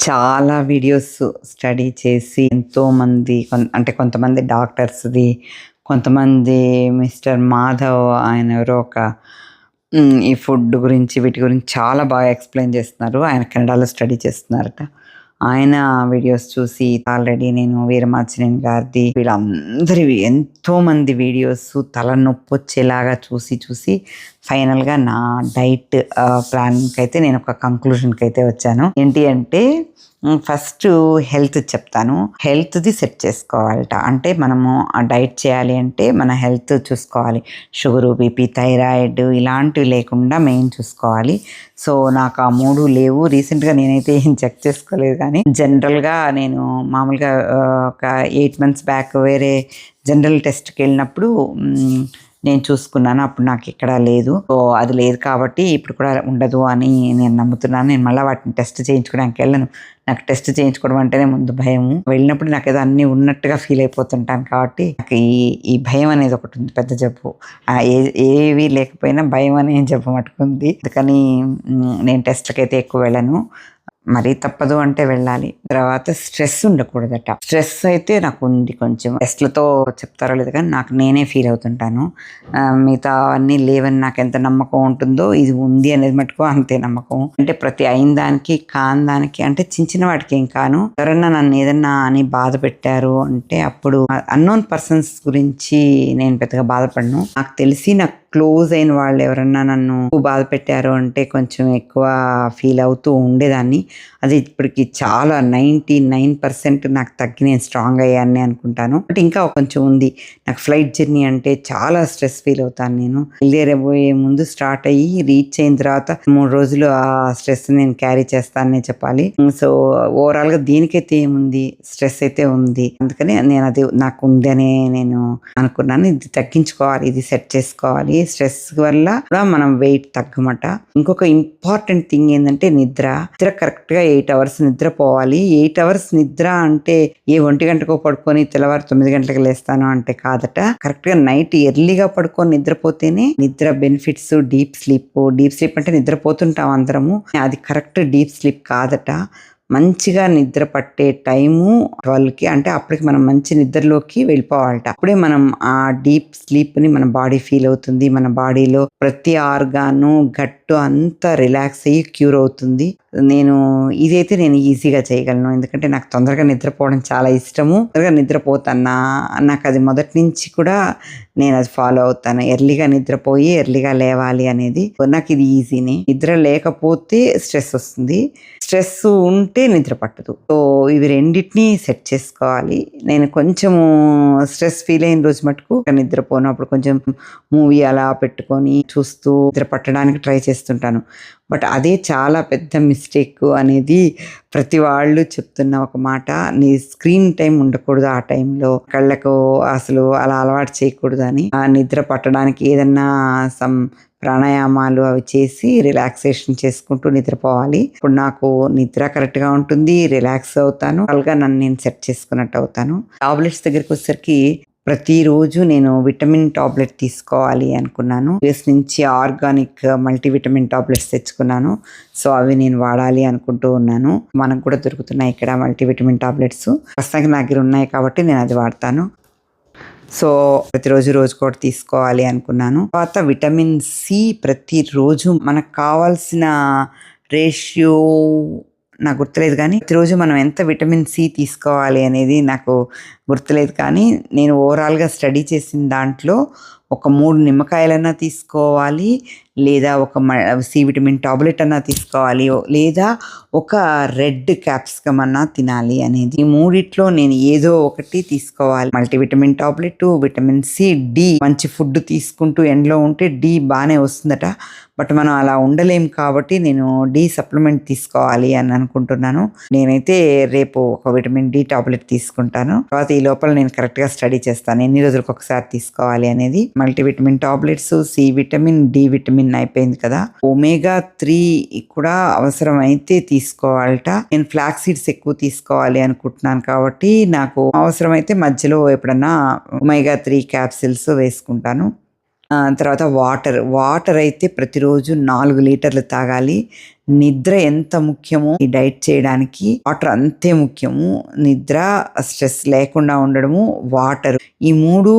చాలా videos study చేసి ఎంతోమంది కొన్ అంటే కొంతమంది డాక్టర్స్‌ది, కొంతమంది మిస్టర్ మాధవ్ ఆయన ఎవరో ఒక ఈ ఫుడ్ గురించి వీటి గురించి చాలా బాగా ఎక్స్‌ప్లెయిన్ చేస్తున్నారు. ఆయన కెనడాలో స్టడీ చేస్తున్నారట. ఆయన వీడియోస్ చూసి ఆల్రెడీ నేను వీరమాచినేని గారిది వీళ్ళందరివి ఎంతోమంది వీడియోస్ తలనొప్పొచ్చేలాగా చూసి చూసి ఫైనల్‌గా నా డైట్ ప్లాన్కి అయితే నేను ఒక కంక్లూషన్కి అయితే వచ్చాను. ఏంటి అంటే ఫస్ట్ హెల్త్ చెప్తాను. హెల్త్‌ది సెట్ చేసుకోవాలట. అంటే మనము డైట్ చేయాలి అంటే మన హెల్త్ చూసుకోవాలి. షుగరు, బీపీ, థైరాయిడ్ ఇలాంటివి లేకుండా మెయిన్ చూసుకోవాలి. సో, నాకు ఆ మూడు లేవు. రీసెంట్‌గా నేనైతే ఏం చెక్ చేసుకోలేదు కానీ జనరల్‌గా నేను మామూలుగా ఒక ఎయిట్ మంత్స్ బ్యాక్ వేరే జనరల్ టెస్ట్కి వెళ్ళినప్పుడు నేను చూసుకున్నాను. అప్పుడు నాకు ఇక్కడ లేదు. సో, అది లేదు కాబట్టి ఇప్పుడు కూడా ఉండదు అని నేను నమ్ముతున్నాను. నేను మళ్ళీ వాటిని టెస్ట్ చేయించుకోవడానికి వెళ్ళను. నాకు టెస్ట్ చేయించుకోవడం అంటేనే ముందు భయం వెళ్ళినప్పుడు నాకు ఏదో అన్నీ ఉన్నట్టుగా ఫీల్ అయిపోతుంటాను కాబట్టి నాకు ఈ ఈ భయం అనేది ఒకటి ఉంది పెద్ద జబ్బు. ఏ ఏవి లేకపోయినా భయం అనే జబ్బు మటుకుంది. అందుకని నేను టెస్ట్కి అయితే ఎక్కువ వెళ్ళను. మరీ తప్పదు అంటే వెళ్ళాలి. తర్వాత స్ట్రెస్ ఉండకూడదట. స్ట్రెస్ అయితే నాకు ఉంది కొంచెం. టెస్ట్‌లతో చెప్తారో లేదు కానీ నాకు నేనే ఫీల్ అవుతుంటాను. మిగతా మిగతావన్నీ లేవని నాకు ఎంత నమ్మకం ఉంటుందో ఇది ఉంది అనేది మటుకు అంతే నమ్మకం. అంటే ప్రతి అయిన దానికి, కాని దానికి అంటే చిన్న చిన్న వాటికి ఏం కాను. ఎవరన్నా నన్ను ఏదన్నా అని బాధ పెట్టారు అంటే అప్పుడు అన్నోన్ పర్సన్స్ గురించి నేను పెద్దగా బాధపడను. నాకు తెలిసి నాకు క్లోజ్ అయిన వాళ్ళు ఎవరన్నా నన్ను బాధ పెట్టారు అంటే కొంచెం ఎక్కువ ఫీల్ అవుతూ ఉండేదాన్ని. అది ఇప్పటికి చాలా 99% నాకు తగ్గి నేను స్ట్రాంగ్ అయ్యాననే అనుకుంటాను. బట్ ఇంకా కొంచెం ఉంది. నాకు ఫ్లైట్ జర్నీ అంటే చాలా స్ట్రెస్ ఫీల్ అవుతాను నేను. బయలుదేరబోయే ముందు స్టార్ట్ అయ్యి రీచ్ అయిన తర్వాత మూడు రోజులు ఆ స్ట్రెస్ నేను క్యారీ చేస్తాననే చెప్పాలి. సో, ఓవరాల్‌గా దీనికైతే ఏముంది స్ట్రెస్ అయితే ఉంది. అందుకని నేను అది నాకు ఉందనే నేను అనుకున్నాను. ఇది తగ్గించుకోవాలి. ఇది సెట్ చేసుకోవాలి. స్ట్రెస్ వల్ల కూడా మనం వెయిట్ తగ్గమట. ఇంకొక ఇంపార్టెంట్ థింగ్ ఏంటంటే నిద్ర. నిద్ర కరెక్ట్‌గా ఎయిట్ అవర్స్ నిద్రపోవాలి. ఎయిట్ అవర్స్ నిద్ర అంటే ఏ ఒంటి గంటకో పడుకొని తెల్లవారు తొమ్మిది గంటలకు లేస్తాను అంటే కాదట. కరెక్ట్‌గా నైట్ ఎర్లీగా పడుకొని నిద్రపోతేనే నిద్ర benefits deep sleep. Deep sleep అంటే నిద్రపోతుంటాం అందరము. అది కరెక్ట్ డీప్ స్లీప్ కాదట. మంచిగా నిద్ర పట్టే టైము 12కి అంటే అప్పటికి మనం మంచి నిద్రలోకి వెళ్ళిపోవాలట. అప్పుడే మనం ఆ డీప్ స్లీప్‌ని మన బాడీ ఫీల్ అవుతుంది. మన బాడీలో ప్రతి ఆర్గాను, జుట్టు అంతా రిలాక్స్ అయ్యి క్యూర్ అవుతుంది. నేను ఇదైతే నేను ఈజీగా చేయగలను. ఎందుకంటే నాకు తొందరగా నిద్రపోవడం చాలా ఇష్టము. తొందరగా నిద్రపోతానా నాకు అది మొదటి నుంచి కూడా నేను అది ఫాలో అవుతాను. ఎర్లీగా నిద్రపోయి ఎర్లీగా లేవాలి అనేది. నాకు ఇది ఈజీనే. నిద్ర లేకపోతే స్ట్రెస్ వస్తుంది. స్ట్రెస్ ఉంటే నిద్ర పట్టదు. సో, ఇవి రెండింటిని సెట్ చేసుకోవాలి. నేను కొంచెము స్ట్రెస్ ఫీల్ అయిన రోజు మటుకు నిద్రపోను. అప్పుడు కొంచెం మూవీ అలా పెట్టుకొని చూస్తూ నిద్ర పట్టడానికి ట్రై చేస్తాను చేస్తుంటాను. బట్ అదే చాలా పెద్ద మిస్టేక్ అనేది ప్రతి వాళ్ళు చెప్తున్న ఒక మాట. నీ స్క్రీన్ టైం ఉండకూడదు ఆ టైంలో. కళ్ళకు అసలు అలా అలవాటు చేయకూడదని. ఆ నిద్ర పట్టడానికి ఏదన్నా సమ్ ప్రాణాయామాలు అవి చేసి రిలాక్సేషన్ చేసుకుంటూ నిద్రపోవాలి. ఇప్పుడు నాకు నిద్ర కరెక్ట్‌గా ఉంటుంది. రిలాక్స్ అవుతాను. అలాగా నన్ను నేను సెట్ చేసుకున్నట్టు అవుతాను. టాబ్లెట్స్ దగ్గరికొచ్చేసరికి ప్రతిరోజు నేను విటమిన్ టాబ్లెట్ తీసుకోవాలి అనుకున్నాను. యూఎస్ నుంచి ఆర్గానిక్ మల్టీవిటమిన్ టాబ్లెట్స్ తెచ్చుకున్నాను. సో, అవి నేను వాడాలి అనుకుంటూ ఉన్నాను. మనకు కూడా దొరుకుతున్నాయి ఇక్కడ మల్టీవిటమిన్ టాబ్లెట్స్. ప్రస్తుతానికి నా దగ్గర ఉన్నాయి కాబట్టి నేను అది వాడతాను. సో, ప్రతిరోజు రోజు కూడా తీసుకోవాలి అనుకున్నాను. తర్వాత విటమిన్ సి ప్రతిరోజు మనకు కావాల్సిన రేషియో నాకు గుర్తులేదు కానీ ప్రతిరోజు మనం ఎంత విటమిన్ సి తీసుకోవాలి అనేది నాకు గుర్తులేదు కానీ నేను ఓవరాల్‌గా స్టడీ చేసిన దాంట్లో ఒక మూడు నిమ్మకాయలన్నా తీసుకోవాలి. లేదా ఒక మ సి విటమిన్ టాబ్లెట్ అన్నా తీసుకోవాలి. లేదా ఒక రెడ్ క్యాప్సికమ్ అన్నా తినాలి అనేది. ఈ మూడిట్లో నేను ఏదో ఒకటి తీసుకోవాలి. Multivitamin tablet, vitamin C, D మంచి ఫుడ్ తీసుకుంటూ ఎండ్లో ఉంటే డి బాగానే వస్తుందట. బట్ మనం అలా ఉండలేం కాబట్టి నేను డి సప్లిమెంట్ తీసుకోవాలి అని అనుకుంటున్నాను. నేనైతే రేపు ఒక విటమిన్ డి టాబ్లెట్ తీసుకుంటాను. తర్వాత ఈ లోపల నేను కరెక్ట్‌గా స్టడీ చేస్తాను. ఎన్ని రోజులకు ఒకసారి తీసుకోవాలి అనేది. Multivitamin tablets, C vitamin, D vitamin అయిపోయింది కదా! ఒమేగా త్రీ కూడా అవసరమైతే తీసుకోవాలట. నేను ఫ్లాక్స్ సీడ్స్ ఎక్కువ తీసుకోవాలి అనుకుంటున్నాను కాబట్టి నాకు అవసరమైతే మధ్యలో ఎప్పుడన్నా ఒమేగా త్రీ క్యాప్సిల్స్ వేసుకుంటాను. తర్వాత వాటర్. వాటర్ అయితే ప్రతిరోజు నాలుగు లీటర్లు తాగాలి. నిద్ర ఎంత ముఖ్యమో ఈ డైట్ చేయడానికి వాటర్ అంతే ముఖ్యము. నిద్ర స్ట్రెస్ లేకుండా ఉండడము వాటర్. ఈ మూడు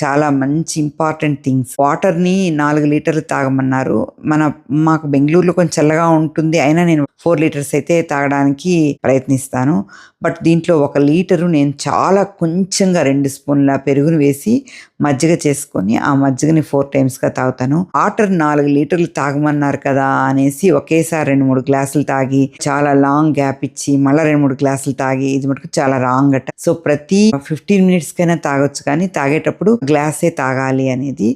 చాలా మంచి ఇంపార్టెంట్ థింగ్స్. వాటర్ని నాలుగు లీటర్లు తాగమన్నారు. మన మాకు బెంగళూరులో కొంచెం చల్లగా ఉంటుంది. అయినా నేను ఫోర్ లీటర్స్ అయితే తాగడానికి ప్రయత్నిస్తాను. బట్ దీంట్లో ఒక లీటరు నేను చాలా కొంచెంగా రెండు స్పూన్ల పెరుగును వేసి మజ్జిగ చేసుకొని ఆ మజ్జిగని ఫోర్ టైమ్స్గా తాగుతాను. వాటర్ నాలుగు లీటర్లు తాగమన్నారు కదా అనేసి ఒకేసారి రెండు మూడు గ్లాసులు తాగి చాలా లాంగ్ గ్యాప్ ఇచ్చి మళ్ళీ రెండు మూడు గ్లాసులు తాగి ఇది మటుకు చాలా రాంగ్ అట. సో ప్రతి ఫిఫ్టీన్ మినిట్స్ కైనా తాగొచ్చు కానీ తాగేటప్పుడు గ్లాసే తాగాలి అనేది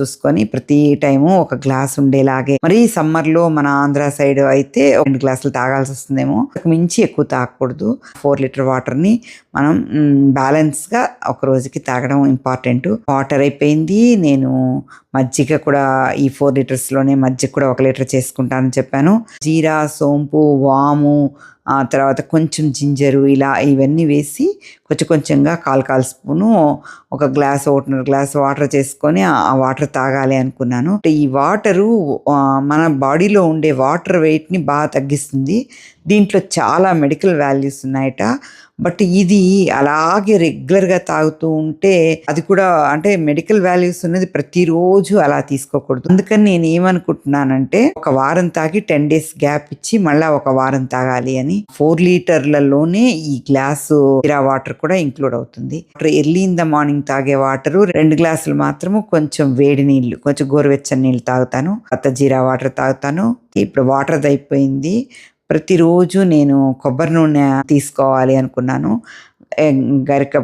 చూసుకొని ప్రతి టైము ఒక గ్లాస్ ఉండేలాగే. మరి సమ్మర్లో మన ఆంధ్ర సైడ్ అయితే రెండు గ్లాసులు తాగాల్సి వస్తుందేమో. మించి ఎక్కువ తాగకూడదు. ఫోర్ లీటర్ వాటర్ని మనం బ్యాలెన్స్గా ఒక రోజుకి తాగడం ఇంపార్టెంట్. వాటర్ అయిపోయింది నేను మజ్జిగ కూడా ఈ ఫోర్ లీటర్స్లోనే మజ్జిగ కూడా ఒక లీటర్ చేసుకుంటానని చెప్పాను. జీరా సోంపు వాము ఆ తర్వాత కొంచెం జింజరు ఇలా ఇవన్నీ వేసి కొంచెం కొంచెంగా కాల్ కాల్ స్పూను ఒక గ్లాస్ ఒకటిన్నర గ్లాస్ వాటర్ చేసుకొని ఆ వాటర్ తాగాలి అనుకున్నాను. ఈ వాటరు మన బాడీలో ఉండే వాటర్ వెయిట్ని బాగా తగ్గిస్తుంది. దీంట్లో చాలా మెడికల్ వాల్యూస్ ఉన్నాయట. బట్ ఇది అలాగే రెగ్యులర్గా తాగుతూ ఉంటే అది కూడా అంటే మెడికల్ వాల్యూస్ ఉన్నది ప్రతిరోజు అలా తీసుకోకూడదు. అందుకని నేను ఏమనుకుంటున్నానంటే ఒక వారం తాగి టెన్ డేస్ గ్యాప్ ఇచ్చి మళ్ళీ ఒక వారం తాగాలి అని ఫోర్ లీటర్లలోనే ఈ గ్లాసు జీరా వాటర్ కూడా ఇంక్లూడ్ అవుతుంది. ఎర్లీ ఇన్ ద మార్నింగ్ తాగే వాటర్ రెండు గ్లాసులు మాత్రము కొంచెం వేడి నీళ్ళు కొంచెం గోరువెచ్చని నీళ్ళు తాగుతాను. కొత్త జీరా వాటర్ తాగుతాను. ఇప్పుడు వాటర్ అయిపోయింది. ప్రతిరోజు నేను కొబ్బరి నూనె తీసుకోవాలి అనుకున్నాను. గరిక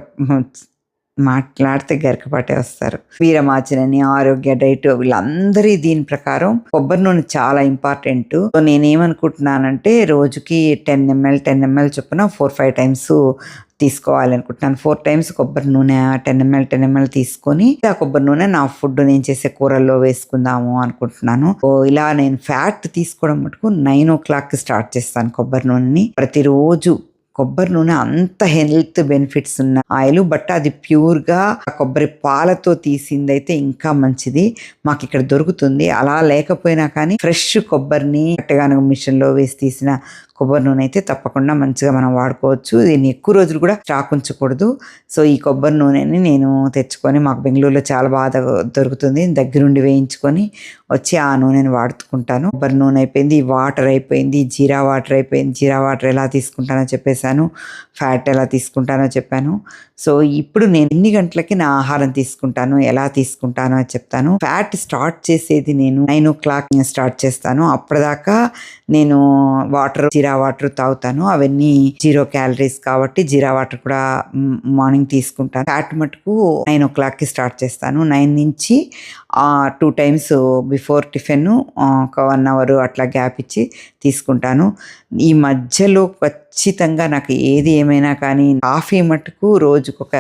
మాట్లాడితే గరికపాటే వస్తారు వీరమాచినని ఆరోగ్య డైట్ వీళ్ళందరి దీని ప్రకారం కొబ్బరి నూనె చాలా ఇంపార్టెంట్ సో నేనేమనుకుంటున్నానంటే రోజుకి టెన్ ఎంఎల్ టెన్ ఎంఎల్ చొప్పున ఫోర్ ఫైవ్ టైమ్స్ తీసుకోవాలి అనుకుంటున్నాను ఫోర్ టైమ్స్ కొబ్బరి నూనె టెన్ ఎంఎల్ టెన్ ఎంఎల్ తీసుకొని ఆ కొబ్బరి నూనె నా ఫుడ్ నేను చేసే కూరల్లో వేసుకుందాము అనుకుంటున్నాను. ఇలా నేను ఫ్యాట్ తీసుకోవడం మటుకు నైన్ ఓ క్లాక్ స్టార్ట్ చేస్తాను కొబ్బరి నూనెని. ప్రతిరోజు కొబ్బరి నూనె అంత హెల్త్ బెనిఫిట్స్ ఉన్న ఆయిల్ బట్ అది ప్యూర్గా కొబ్బరి పాలతో తీసింది అయితే ఇంకా మంచిది. మాకు ఇక్కడ దొరుకుతుంది. అలా లేకపోయినా కానీ ఫ్రెష్ కొబ్బరిని గట్టగానగ మిషన్లో వేసి తీసిన కొబ్బరి నూనె అయితే తప్పకుండా మంచిగా మనం వాడుకోవచ్చు. దీన్ని ఎక్కువ రోజులు కూడా స్టాక్ ఉంచకూడదు. సో ఈ కొబ్బరి నూనెని నేను తెచ్చుకొని మాకు బెంగళూరులో చాలా బాగా దొరుకుతుంది. దగ్గరుండి వేయించుకొని వచ్చి ఆ నూనెని వాడుకుంటాను. కొబ్బరి నూనె అయిపోయింది వాటర్ అయిపోయింది జీరా వాటర్ అయిపోయింది. జీరా వాటర్ ఎలా తీసుకుంటానో చెప్పేశాను ఫ్యాట్ ఎలా తీసుకుంటానో చెప్పాను. సో ఇప్పుడు నేను ఎన్ని గంటలకి నా ఆహారం తీసుకుంటాను ఎలా తీసుకుంటానో చెప్తాను. ఫ్యాట్ స్టార్ట్ చేసేది నేను నైన్ ఓ క్లాక్ స్టార్ట్ చేస్తాను. అప్పటిదాకా నేను వాటర్ జీరా జీరా వాటర్ తాగుతాను. అవన్నీ జీరో క్యాలరీస్ కాబట్టి జీరా వాటర్ కూడా మార్నింగ్ తీసుకుంటాను. ఫ్యాట్ మటుకు నైన్ ఓ క్లాక్కి స్టార్ట్ చేస్తాను. నైన్ నుంచి టూ టైమ్స్ బిఫోర్ టిఫిన్ ఒక వన్ అవర్ అట్లా గ్యాప్ ఇచ్చి తీసుకుంటాను. ఈ మధ్యలో ఖచ్చితంగా నాకు ఏది ఏమైనా కానీ కాఫీ మటుకు రోజుకు ఒక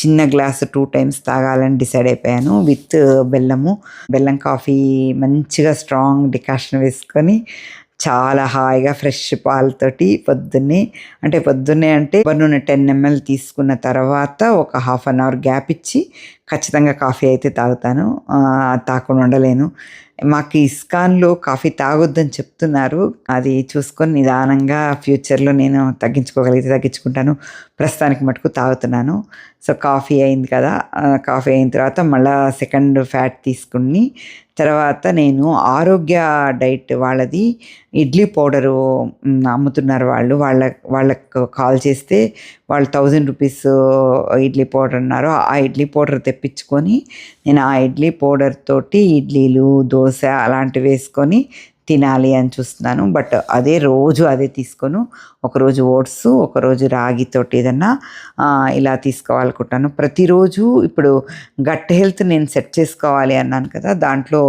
చిన్న గ్లాసు టూ టైమ్స్ తాగాలని డిసైడ్ అయిపోయాను. విత్ బెల్లము బెల్లం కాఫీ మంచిగా స్ట్రాంగ్ డికాషన్ వేసుకొని చాలా హాయిగా ఫ్రెష్ పాలతోటి పొద్దున్నే అంటే పొద్దున్నే అంటే కొబ్బరి టెన్ ఎంఎల్ తీసుకున్న తర్వాత ఒక హాఫ్ అన్ అవర్ గ్యాప్ ఇచ్చి ఖచ్చితంగా కాఫీ అయితే తాగుతాను. తాకుండా తాగకుండా ఉండలేను. మాకు ఇస్కాన్లో కాఫీ తాగొద్దని చెప్తున్నారు. అది చూసుకొని నిదానంగా ఫ్యూచర్లో నేను తగ్గించుకోగలిగితే తగ్గించుకుంటాను. ప్రస్తుతానికి మటుకు తాగుతున్నాను. సో కాఫీ అయింది కదా. కాఫీ అయిన తర్వాత మళ్ళీ సెకండ్ ఫ్యాట్ తీసుకుని తర్వాత నేను ఆరోగ్య డైట్ వాళ్ళది ఇడ్లీ పౌడరు అమ్ముతున్నారు వాళ్ళు. వాళ్ళ వాళ్ళకు కాల్ చేస్తే వాళ్ళు థౌజండ్ రూపీస్ ఇడ్లీ పౌడర్ అన్నారు. ఆ ఇడ్లీ పౌడర్ తెప్పించుకొని నేను ఆ ఇడ్లీ పౌడర్ తోటి ఇడ్లీలు దోశ అలాంటివి వేసుకొని తినాలి అని చూస్తున్నాను. బట్ అదే రోజు అదే తీసుకొను. ఒకరోజు ఓట్స్ ఒకరోజు రాగితోటి ఏదన్నా ఇలా తీసుకోవాలనుకుంటాను ప్రతిరోజు ఇప్పుడు గట్ హెల్త్ నేను సెట్ చేసుకోవాలి అన్నాను కదా దాంట్లో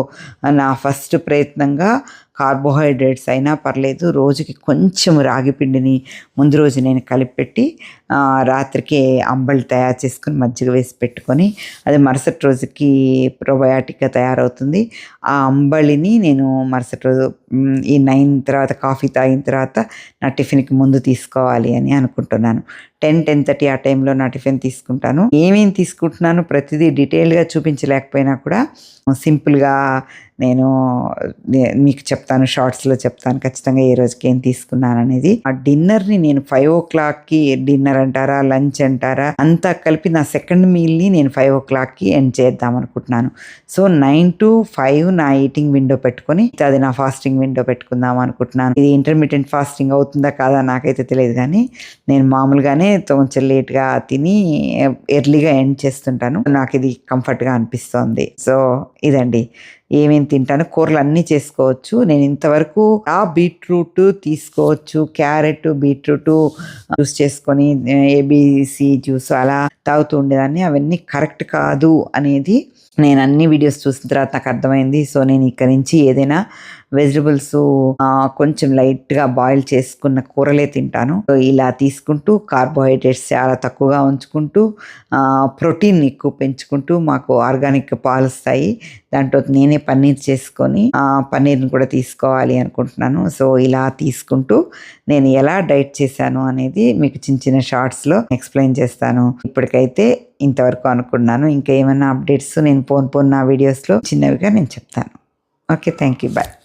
నా ఫస్ట్ ప్రయత్నంగా కార్బోహైడ్రేట్స్ అయినా పర్లేదు రోజుకి కొంచెం రాగి పిండిని ముందు రోజు నేను కలిపెట్టి రాత్రికి అంబలి తయారు చేసుకుని మజ్జిగ వేసి పెట్టుకొని అది మరుసటి రోజుకి ప్రొబయాటిక్గా తయారవుతుంది. ఆ అంబలిని నేను మరుసటి రోజు ఈ నైన్ తర్వాత కాఫీ తాగిన తర్వాత నా టిఫిన్కి ముందు తీసుకోవాలి అని అనుకుంటున్నాను. టెన్ టెన్ థర్టీ ఆ టైంలో నా టిఫిన్ తీసుకుంటాను. ఏమేమి తీసుకుంటున్నాను ప్రతిదీ డీటెయిల్గా చూపించలేకపోయినా కూడా సింపుల్గా నేను మీకు చెప్తాను షార్ట్స్లో చెప్తాను ఖచ్చితంగా ఏ రోజుకి ఏం తీసుకున్నాను అనేది. ఆ డిన్నర్ని నేను ఫైవ్ ఓ క్లాక్కి డిన్నర్ అంటారా లంచ్ అంటారా అంతా కలిపి నా సెకండ్ మీల్ని నేను ఫైవ్ ఓ క్లాక్కి ఎండ్ చేద్దాం అనుకుంటున్నాను. సో నైన్ టు ఫైవ్ నా ఈటింగ్ విండో పెట్టుకొని అది నా ఫాస్టింగ్ విండో పెట్టుకుందాం అనుకుంటున్నాను. ఇది ఇంటర్మీడియట్ ఫాస్టింగ్ అవుతుందా కాదా నాకైతే తెలియదు కానీ నేను మామూలుగానే కొంచెం లేట్గా తిని ఎర్లీగా ఎండ్ చేస్తుంటాను. నాకు ఇది కంఫర్ట్గా అనిపిస్తోంది. సో ఇదండి. ఏమేమి తింటాను? కూరలు అన్నీ చేసుకోవచ్చు. నేను ఇంతవరకు ఆ బీట్రూట్ తీసుకోవచ్చు. క్యారెట్ బీట్రూట్ జ్యూస్ చేసుకొని ఏబిసి జ్యూస్ అలా తాగుతూ ఉండేదాన్ని. అవన్నీ కరెక్ట్ కాదు అనేది నేను అన్ని వీడియోస్ చూసిన తర్వాత నాకు అర్థమైంది. సో నేను ఇక్కడ నుంచి ఏదైనా వెజిటబుల్స్ కొంచెం లైట్గా బాయిల్ చేసుకున్న కూరలే తింటాను. సో ఇలా తీసుకుంటూ కార్బోహైడ్రేట్స్ చాలా తక్కువగా ఉంచుకుంటూ ప్రోటీన్ ఎక్కువ పెంచుకుంటూ మాకు ఆర్గానిక్ పాలు వస్తాయి. దాంట్లో నేనే పన్నీర్ చేసుకొని పన్నీర్ని కూడా తీసుకోవాలి అనుకుంటున్నాను. సో ఇలా తీసుకుంటూ నేను ఎలా డైట్ చేశాను అనేది మీకు చిన్న చిన్న షార్ట్స్లో ఎక్స్ప్లెయిన్ చేస్తాను. ఇప్పటికైతే ఇంతవరకు అనుకున్నాను. ఇంకా ఏమైనా అప్డేట్స్ నేను పోన్ పోన్ నా వీడియోస్లో చిన్నవిగా నేను చెప్తాను. Okay thank you bye